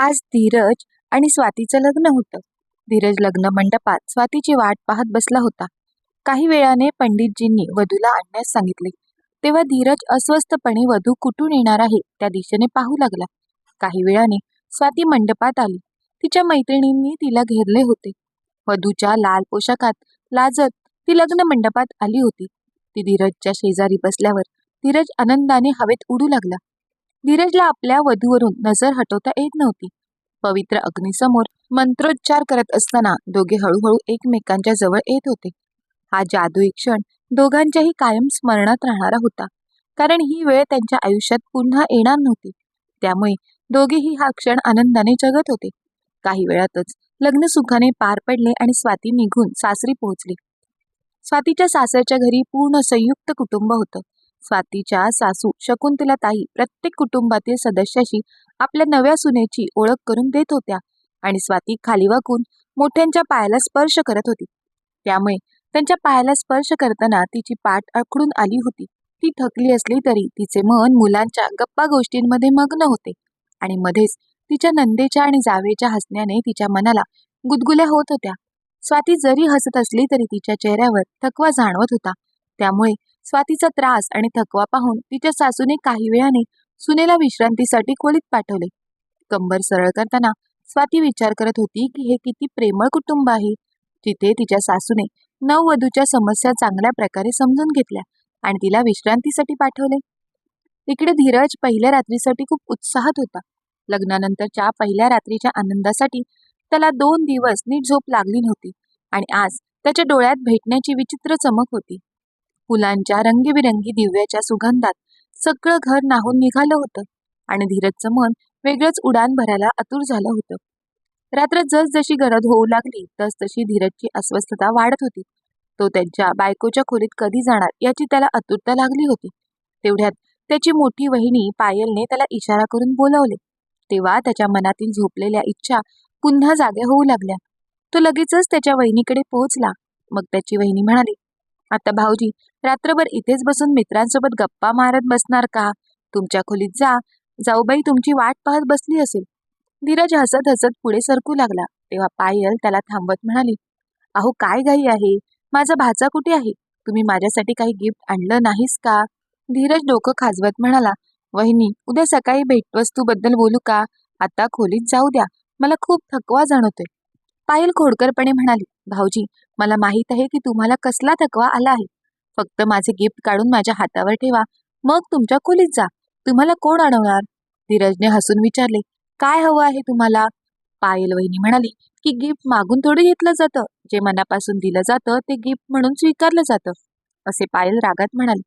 आज धीरज आणि स्वातीचं लग्न होतं. धीरज लग्न मंडपात स्वातीची वाट पाहत बसला होता. काही वेळाने पंडितजींनी वधूला आणण्यास सांगितले. तेव्हा धीरज अस्वस्थपणे वधू कुठून येणार आहे त्या दिशेने पाहू लागला. काही वेळाने स्वाती मंडपात आली. तिच्या मैत्रिणींनी तिला घेरले होते. वधूच्या लाल पोशाखात लाजत ती लग्न मंडपात आली होती. ती धीरजच्या शेजारी बसल्यावर धीरज आनंदाने हवेत उडू लागला. धीरजला आपल्या वधूवरून नजर हटवता येत नव्हती. पवित्र अग्नीसमोर मंत्रोच्चार करत असताना दोघे हळूहळू एकमेकांच्या जवळ येत होते. हा जादुई क्षण दोघांच्याही कायम स्मरणात राहणारा होता कारण ही वेळ त्यांच्या आयुष्यात पुन्हा येणार नव्हती. त्यामुळे दोघेही हा क्षण आनंदाने जगत होते. काही वेळातच लग्न सुखाने पार पडले आणि स्वाती निघून सासरी पोहोचली. स्वातीच्या सासरच्या घरी पूर्ण संयुक्त कुटुंब होतं. स्वातीच्या सासू शकुंतला ताई प्रत्येक कुटुंबातील सदस्याशी आपल्या नव्या सुनेची ओळख करून देत होत्या आणि स्वाती खाली वाकून मोठ्यांच्या पायाला स्पर्श करत होती. त्यामुळे त्यांच्या पायाला स्पर्श करताना तिची पाठ अडखडून आली होती. ती थकली असली तरी तिचे मन मुलांच्या गप्पा गोष्टींमध्ये मग्न होते आणि मध्येच तिच्या नंदेच्या आणि जावेच्या हसण्याने तिच्या मनाला गुदगुल्या होत होत्या. स्वाती जरी हसत असली तरी तिच्या चेहऱ्यावर थकवा जाणवत होता. त्यामुळे स्वातीचा त्रास आणि थकवा पाहून तिच्या सासूने काही वेळाने सुनेला विश्रांतीसाठी खोलीत पाठवले. कंबर सरळ करताना स्वाती विचार करत होती की हे किती प्रेमळ कुटुंब आहे. तिथे तिच्या सासूने नववधूच्या समस्या चांगल्या प्रकारे समजून घेतल्या आणि तिला विश्रांतीसाठी पाठवले. इकडे धीरज पहिल्या रात्रीसाठी खूप उत्साहात होता. लग्नानंतरच्या पहिल्या रात्रीच्या आनंदासाठी त्याला दोन दिवस नीट झोप लागली नव्हती आणि आज त्याच्या डोळ्यात भेटण्याची विचित्र चमक होती. फुलांच्या रंगीबिरंगी दिव्याच्या सुगंधात सगळं घर नाहून निघालं होतं आणि धीरजचं मन वेगळंच उडान भरायला आतुर झालं होतं. रात्र जसजशी गरज होऊ लागली तस तशी धीरजची अस्वस्थता वाढत होती. तो त्यांच्या बायकोच्या खोलीत कधी जाणार याची त्याला आतुरता लागली होती. तेवढ्यात त्याची मोठी वहिनी पायलने त्याला इशारा करून बोलावले. तेव्हा त्याच्या मनातील झोपलेल्या इच्छा पुन्हा जाग्या होऊ लागल्या. तो लगेचच त्याच्या वहिनीकडे पोहोचला. मग त्याची वहिनी म्हणाली आता भाऊजी रात्रभर इथेच बसून मित्रांसोबत गप्पा मारत बसणार का? तुमच्या खोलीत जा. जाऊबाई तुमची वाट पाहत बसली असेल. धीरज हसत हसत पुढे सरकू लागला. तेव्हा पायल त्याला थांबवत म्हणाली अहो काय घाई आहे? माझा भाचा कुठे आहे? तुम्ही माझ्यासाठी काही गिफ्ट आणलं नाहीस का? धीरज डोकं खाजवत म्हणाला वहिनी उद्या सकाळी भेटवस्तूबद्दल बोलू का? आता खोलीत जाऊ द्या. मला खूप थकवा जाणवतोय. पायल खोडकरपणे म्हणाली भाऊजी मला माहीत आहे की तुम्हाला कसला थकवा आला आहे. फक्त माझे गिफ्ट काढून माझ्या हातावर ठेवा. मग तुमच्या खोलीत जा. तुम्हाला कोण अडवणार? धीरजने हसून विचारले काय हवं आहे तुम्हाला? पायल वहिनी म्हणाली की गिफ्ट मागून थोडं घेतलं जातं. जे मनापासून दिलं जातं ते गिफ्ट म्हणून स्वीकारलं जातं. असे पायल रागात म्हणाले.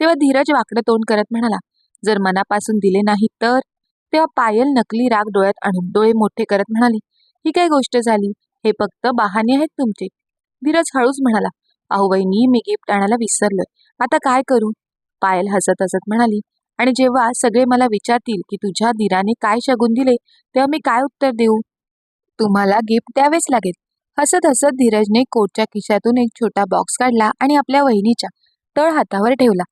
तेव्हा धीरज वाकडं तोंड करत म्हणाला जर मनापासून दिले नाही तर? तेव्हा पायल नकली राग डोळ्यात आणून डोळे मोठे करत म्हणाली ही काय गोष्ट झाली? हे फक्त बहाणे आहेत तुमचे. धीरज हळूच म्हणाला अहो वहिनी मी गिफ्ट आणायला विसरलोय. आता काय करू? पायल हसत हसत म्हणाली आणि जेव्हा सगळे मला विचारतील की तुझ्या धीराने काय शगून दिले तेव्हा मी काय उत्तर देऊ? तुम्हाला गिफ्ट द्यावेच लागेल. हसत हसत धीरजने कोटच्या खिशातून एक छोटा बॉक्स काढला आणि आपल्या वहिनीच्या तळ हातावर ठेवला.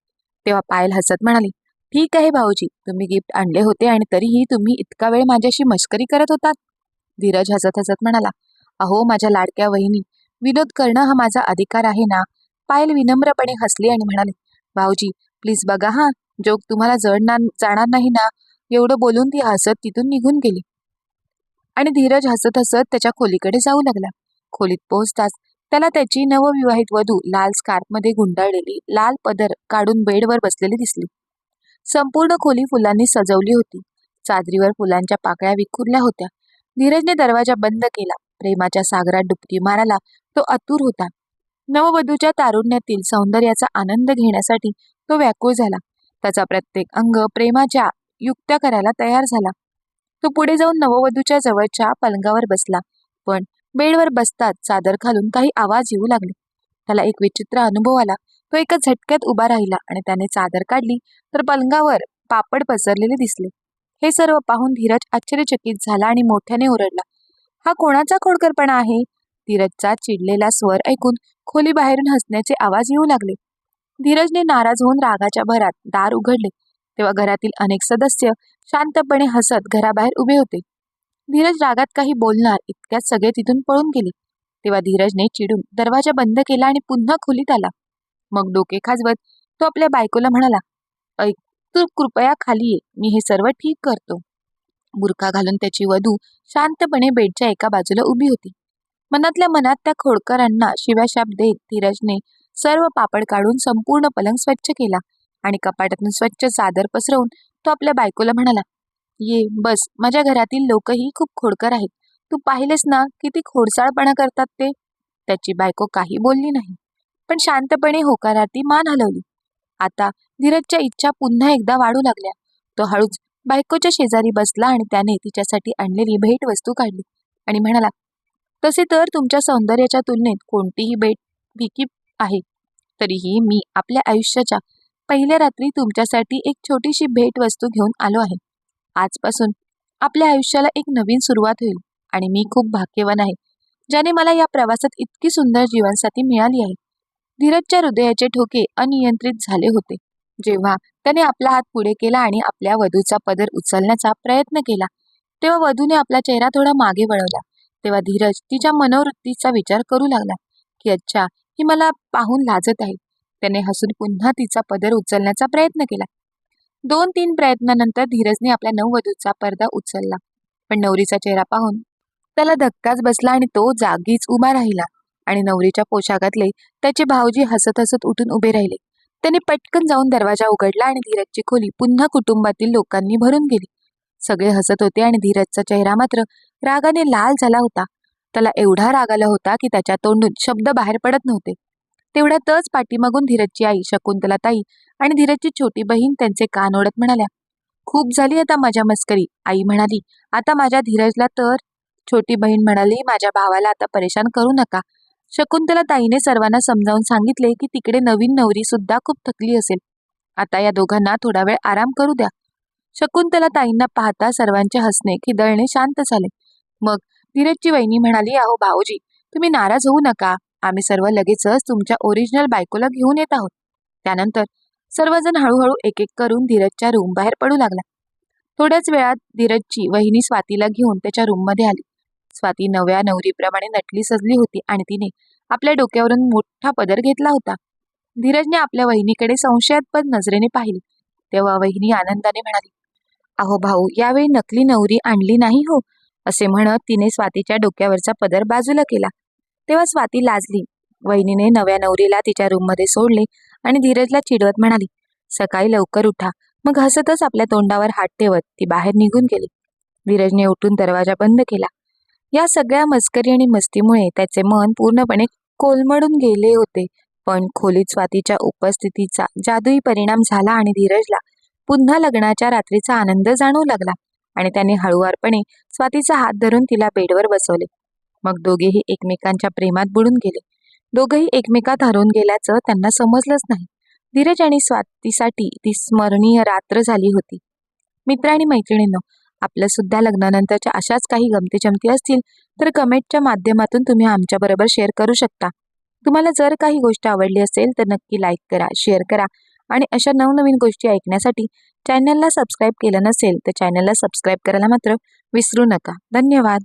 तेव्हा पायल हसत म्हणाली ठीक आहे भाऊजी तुम्ही गिफ्ट आणले होते आणि तरीही तुम्ही इतका वेळ माझ्याशी मस्करी करत होतात. धीरज हसत हसत म्हणाला अहो माझ्या लाडक्या वहिनी विनोद करणं हा माझा अधिकार आहे ना? पायल विनम्रपणे हसली आणि म्हणाले भाऊजी प्लीज बघा हा जोक तुम्हाला जडणार जाणार नाही ना? एवढं बोलून ती हसत तिथून निघून गेली. आणि धीरज हसत हसत त्याच्या खोलीकडे जाऊ लागला. खोलीत पोहोचताच त्याला त्याची नवविवाहित वधू लाल स्कार्फमध्ये गुंडाळलेली लाल पदर काढून बेडवर बसलेली दिसली. संपूर्ण खोली फुलांनी सजवली होती. चादरीवर फुलांच्या पाकळ्या विखुरल्या होत्या. धीरजने दरवाजा बंद केला. प्रेमाच्या सागरात डुबकी मारायला तो आतुर होता. नववधूच्या तारुण्यातील सौंदर्याचा आनंद घेण्यासाठी तो व्याकुळ झाला. त्याचा प्रत्येक अंग प्रेमाच्या युक्त्या करायला तयार झाला. तो पुढे जाऊन नववधूच्या जवळच्या पलंगावर बसला पण बेडवर बसताच चादर खालून काही आवाज येऊ लागले. त्याला एक विचित्र अनुभव आला. तो एका झटक्यात उभा राहिला आणि त्याने चादर काढली तर पलंगावर पापड पसरलेले दिसले. हे सर्व पाहून धीरज आश्चर्यचकित झाला आणि मोठ्याने ओरडला. हा कोणाचा खोडकरपणा आहे? धीरजचा चिडलेला स्वर ऐकून खोली बाहेरून हसण्याचे आवाज येऊ लागले. धीरजने नाराज होऊन रागाच्या भरात दार उघडले. तेव्हा घरातील अनेक सदस्य शांतपणे हसत घराबाहेर उभे होते. धीरज रागात काही बोलणार इतक्यात सगळे तिथून पळून गेले. तेव्हा धीरजने चिडून दरवाजा बंद केला आणि पुन्हा खोलीत आला. मग डोके खाजवत तो आपल्या बायकोला म्हणाला ऐक तू कृपया खाली ये. मी हे सर्व ठीक करतो. बुरखा घालून त्याची वधू शांतपणे बेडच्या एका बाजूला उभी होती. मनातल्या मनात त्या खोडकरांना शिव्याशाप देत धीरजने सर्व पापड काढून संपूर्ण पलंग स्वच्छ केला आणि कपाटातून स्वच्छ चादर पसरवून तो आपल्या बायकोला म्हणाला ये बस. माझ्या घरातील लोकही खूप खोडकर आहेत. तू पाहिलेस ना किती खोडसाळपणा करतात ते? त्याची बायको काही बोलली नाही पण शांतपणे होकारार्थी मान हलवली. आता धीरजच्या इच्छा पुन्हा एकदा वाढू लागल्या. तो हळूच बायकोच्या शेजारी बसला आणि त्याने तिच्यासाठी आणलेली भेटवस्तू काढली आणि म्हणाला तसे तर तुमच्या सौंदर्याच्या तुलनेत कोणतीही भेट भिकी आहे. तरीही मी आपल्या आयुष्याच्या पहिल्या रात्री तुमच्यासाठी एक छोटीशी भेटवस्तू घेऊन आलो आहे. आजपासून आपल्या आयुष्याला एक नवीन सुरुवात होईल आणि मी खूप भाग्यवान आहे ज्याने मला या प्रवासात इतकी सुंदर जीवनसाथी मिळाली आहे. धीरजच्या हृदयाचे ठोके अनियंत्रित झाले होते. जेव्हा त्याने आपला हात पुढे केला आणि आपल्या वधूचा पदर उचलण्याचा प्रयत्न केला तेव्हा वधूने आपला चेहरा थोडा मागे वळवला. तेव्हा धीरज तिच्या मनोवृत्तीचा विचार करू लागला की अच्छा ही मला पाहून लाजत आहे. त्याने हसून पुन्हा तिचा पदर उचलण्याचा प्रयत्न केला. दोन तीन प्रयत्नानंतर धीरजने आपल्या नववधूचा पडदा उचलला पण नवरीचा चेहरा पाहून त्याला धक्काच बसला आणि तो जागीच उभा राहिला आणि नवरीच्या पोशाखातले त्याचे भाऊजी हसत हसत उठून उभे राहिले. त्याने पटकन जाऊन दरवाजा उघडला आणि धीरजची खोली पुन्हा कुटुंबातील लोकांनी भरून गेली. सगळे हसत होते आणि धीरजचा चेहरा मात्र रागाने लाल झाला होता. त्याला एवढा राग आला होता की त्याच्या तोंडून शब्द बाहेर पडत नव्हते. तेवढ्यातच पाठीमागून धीरजची आई शकुंतला ताई आणि धीरजची छोटी बहीण त्यांचे कान ओढत म्हणाल्या खूप झाली आता माझ्या मस्करी. आई म्हणाली आता माझ्या धीरजला तर. छोटी बहीण म्हणाली माझ्या भावाला आता परेशान करू नका. शकुंतला ताईने सर्वांना समजावून सांगितले की तिकडे नवीन नवरी सुद्धा खूप थकली असेल. आता या दोघांना थोडा वेळ आराम करू द्या. शकुंतला ताईंना पाहता सर्वांचे हसणे खिदळणे शांत झाले. मग धीरजची वहिनी म्हणाली अहो भाऊजी तुम्ही नाराज होऊ नका. आम्ही सर्व लगेचच तुमच्या ओरिजिनल बायकोला घेऊन येत आहोत. त्यानंतर सर्वजण हळूहळू एक एक करून धीरजच्या रूम बाहेर पडू लागला. थोड्याच वेळात धीरजची वहिनी स्वातीला घेऊन त्याच्या रूममध्ये आली. स्वाती नव्या नवरीप्रमाणे नटली सजली होती आणि तिने आपल्या डोक्यावरून मोठा पदर घेतला होता. धीरजने आपल्या वहिनीकडे संशयास्पद नजरेने पाहिले. तेव्हा वहिनी आनंदाने म्हणाली अहो भाऊ यावेळी नकली नवरी आणली नाही हो असे म्हणत तिने स्वातीच्या डोक्यावरचा पदर बाजूला केला. तेव्हा स्वाती लाजली. वहिनीने नव्या नवरीला तिच्या रूममध्ये सोडले आणि धीरजला चिडवत म्हणाली सकाळी लवकर उठा मग हसतच आपल्या तोंडावर हात ठेवत. ती बाहेर निघून गेली. धीरजने उठून दरवाजा बंद केला. या सगळ्या मस्करी आणि मस्तीमुळे त्याचे मन पूर्णपणे कोलमडून गेले होते. पण खोलीत स्वातीच्या उपस्थितीचा जादुई परिणाम झाला आणि धीरजला पुन्हा लग्नाच्या रात्रीचा आनंद जाणवू लागला आणि त्याने हळुवारपणे स्वातीचा हात धरून तिला बेडवर बसवले. मग दोघेही एकमेकांच्या प्रेमात बुडून गेले. दोघेही एकमेकात हरवून गेल्याचं त्यांना समजलंच नाही. धीरज आणि स्वातीसाठी ती स्मरणीय रात्र झाली होती. मित्र आणि मैत्रिणींनो आपलं सुद्धा लग्नानंतरच्या अशाच काही गमती जमती असतील तर कमेंटच्या माध्यमातून तुम्ही आमच्याबरोबर शेअर करू शकता. तुम्हाला जर काही गोष्ट आवडली असेल तर नक्की लाईक करा शेअर करा. आणि अशा नवनवीन गोष्टी ऐकण्यासाठी चॅनलला सबस्क्राईब केलं नसेल तर चॅनलला सबस्क्राईब करायला मात्र विसरू नका. धन्यवाद.